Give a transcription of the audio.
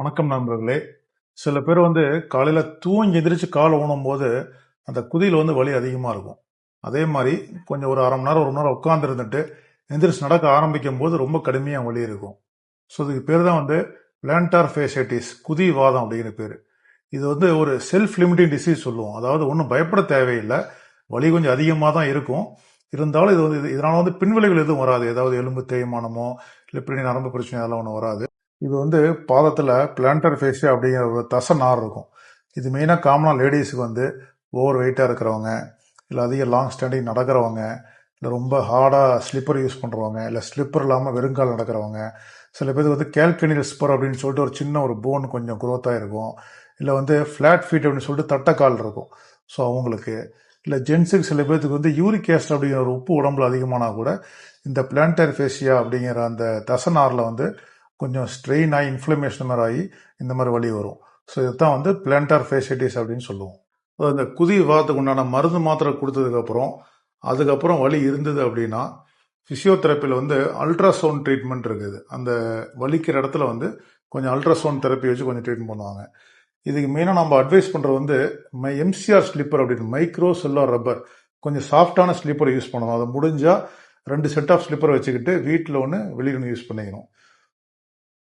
வணக்கம் நண்பர்களே. சில பேர் வந்து காலையில் தூங்கி எந்திரிச்சு கால் ஊனும் போது அந்த குதியில் வந்து வலி அதிகமாக இருக்கும். அதே மாதிரி கொஞ்சம் ஒரு அரை மணி நேரம் ஒரு மணி நேரம் உட்காந்துருந்துட்டு எந்திரிச்சு நடக்க ஆரம்பிக்கும் போது ரொம்ப கடுமையாக வலி இருக்கும். ஸோ இதுக்கு பேர் தான் வந்து பிளான்டார் ஃபேசைட்டிஸ் குதி வாதம் அப்படிங்கிற பேர். இது வந்து ஒரு செல்ஃப் லிமிட்டிங் டிசீஸ் சொல்லுவோம். அதாவது ஒன்றும் பயப்பட தேவையில்லை. வலி கொஞ்சம் அதிகமாக தான் இருக்கும். இருந்தாலும் இது வந்து இது- வந்து பின்விளைவுகள் எதுவும் வராது. ஏதாவது எலும்பு தேய்மானமோ இல்லை பின்னணி நரம்பு பிரச்சனை அதெல்லாம் ஒன்றும் வராது. இது வந்து பாதத்தில் பிளான்டர் ஃபேஷியா அப்படிங்கிற ஒரு தசை நார் இருக்கும். இது மெயினாக காமனாக லேடிஸுக்கு வந்து ஓவர் வெயிட்டாக இருக்கிறவங்க இல்லை அதிக லாங் ஸ்டாண்டிங் நடக்கிறவங்க இல்லை ரொம்ப ஹார்டாக ஸ்லிப்பர் யூஸ் பண்ணுறவங்க இல்லை ஸ்லிப்பர் இல்லாமல் வெறுங்கால் நடக்கிறவங்க சில பேருக்கு வந்து கேல்கனியல் ஸ்பர் அப்படின்னு சொல்லிட்டு ஒரு சின்ன ஒரு போன் கொஞ்சம் குரோத்தாக இருக்கும். இல்லை வந்து ஃப்ளாட் ஃபீட் அப்படின்னு சொல்லிட்டு தட்டக்கால் இருக்கும். ஸோ அவங்களுக்கு. இல்லை ஜென்ஸுக்கு சில பேர்த்துக்கு வந்து யூரிக் ஆசிட் அப்படிங்கிற ஒரு உப்பு உடம்புல அதிகமானா கூட இந்த பிளான்டர் ஃபேஷியா அப்படிங்கிற அந்த தசநாரில் வந்து கொஞ்சம் ஸ்ட்ரெயின் ஆகி இன்ஃப்ளமேஷன் மாதிரி ஆகி இந்த மாதிரி வலி வரும். ஸோ இதுதான் வந்து பிளான்டார் ஃபேஷைட்டிஸ் அப்படின்னு சொல்லுவோம். இந்த குதி வாதத்துக்கு உண்டான மருந்து மாத்திரை கொடுத்ததுக்கப்புறம் அதுக்கப்புறம் வலி இருந்தது அப்படின்னா ஃபிசியோதெரப்பியில் வந்து அல்ட்ராசவுண்ட் ட்ரீட்மெண்ட் இருக்குது. அந்த வலிக்கிற இடத்துல வந்து கொஞ்சம் அல்ட்ராசவுண்ட் தெரப்பி வச்சு கொஞ்சம் ட்ரீட்மெண்ட் பண்ணுவாங்க. இதுக்கு மெயினாக நம்ம அட்வைஸ் பண்ணுறது வந்து மை எம்சிஆர் ஸ்லிப்பர் அப்படின்னு மைக்ரோ செல்லார் ரப்பர் கொஞ்சம் சாஃப்டான ஸ்லிப்பரை யூஸ் பண்ணணும். அதை முடிஞ்சால் ரெண்டு செட் ஆஃப் ஸ்லிப்பரை வச்சுக்கிட்டு வீட்டில் ஒன்று வெளியில் ஒன்று யூஸ் பண்ணிக்கணும்.